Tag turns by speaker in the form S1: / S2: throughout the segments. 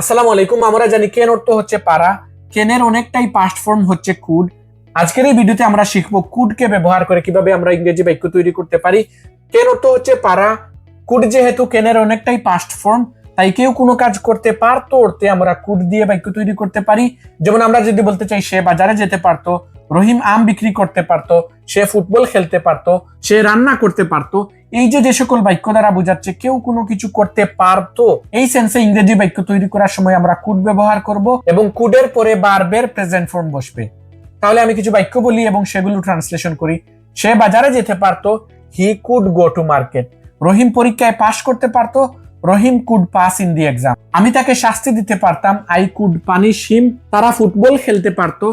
S1: আসসালামু আলাইকুম, আমরা জানি কেন অর্থ হচ্ছে পারা কেনের অনেকটাই পাস্ট ফর্ম হচ্ছে কুড। আজকের এই ভিডিওতে আমরা শিখব কুডকে ব্যবহার করে কীভাবে আমরা ইংরেজি বাক্য তৈরি করতে পারি। কেন অর্থ হচ্ছে পারা কুড যেহেতু কেনের অনেকটাই পাস্ট ফর্ম তাই কেউ কোনো কাজ করতে পারতো অর্থে আমরা কুড দিয়ে বাক্য তৈরি করতে পারি। যেমন আমরা যদি বলতে চাই, সে বাজারে যেতে পারতো, রহিম আম বিক্রি করতে পারতো, সে ফুটবল খেলতে পারতো, সে রান্না করতে পারতো এই যে যে সকল বাক্য দ্বারা বোঝাচ্ছে, কেউ কোনো কিছু করতে পারতো, এই সেন্সে ইংরেজি বাক্য তৈরি করার সময় আমরা কুড ব্যবহার করব এবং কুডের পরে বারবের প্রেজেন্ট ফর্ম বসবে। তাহলে আমি কিছু বাক্য বলি এবং সেগুলো ট্রান্সলেশন করি। সে বাজারে যেতে পারতো he could go to market Rahim পরীক্ষায় পাশ করতে পারতো, Rahim could pass in the exam আমি তাকে শাস্তি দিতে পারতাম আই কুড পানিশ হিম তারা ফুটবল খেলতে পারতো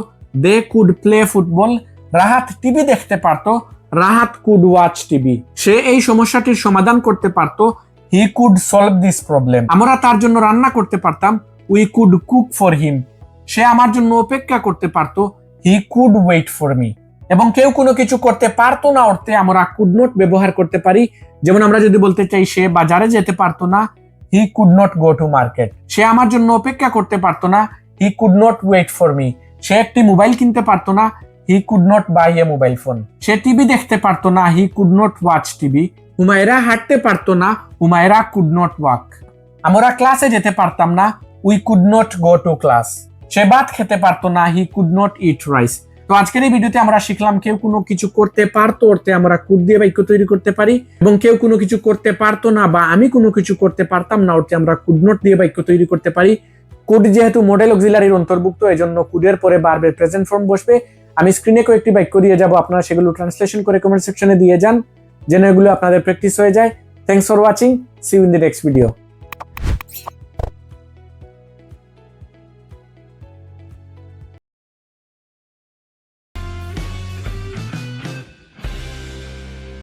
S1: they could play football Rahat TV দেখতে পারতো রাহাত কুড ওয়াচ টিভি। সে এই সমস্যাটির সমাধান করতে পারতো। He could solve this problem আমরা তার জন্য রান্না করতে পারতাম। We could cook for him সে আমার জন্য অপেক্ষা করতে পারতো। He could wait for me এবং কেউ কোনো কিছু করতে পারতো না অর্থে আমরা কুড নট ব্যবহার করতে পারি। যেমন আমরা যদি বলতে চাই সে বাজারে যেতে পারতো না। He could not go to market সে আমার জন্য অপেক্ষা করতে পারতো না। He could not wait for me সে একটি মোবাইল কিনতে পারতো না। He could not buy a mobile phone say TV দেখতে পারতো না he could not watch TV. Humaira হাঁটতে পারতো না, হুমায়রা কুড নট ওয়াক আমরা ক্লাসে যেতে পারতাম না we could not go to class সে ভাত খেতে পারতো না he could not eat rice তো আজকের এই ভিডিওতে আমরা শিখলাম, কেউ কোনো কিছু করতে পারতো অর্থে আমরা কুড দিয়ে বাক্য তৈরি করতে পারি, এবং কেউ কোনো কিছু করতে পারতো না বা আমি কোনো কিছু করতে পারতাম না অর্থে আমরা কুড নট দিয়ে বাক্য তৈরি করতে পারি। কুড যেহেতু মডেল অক্সিলারির অন্তর্ভুক্ত, এজন্য কুডের পরে বারবার প্রেজেন্ট ফর্ম বসবে। আমি স্ক্রিনে কয়েকটি বাক্য দিয়ে যাব। আপনারা সেগুলো ট্রান্সলেশন করে কমেন্ট সেকশনে দিয়ে যান। যেন এগুলো আপনাদের প্র্যাকটিস হয়ে যায়। Thanks for watching see you in the next video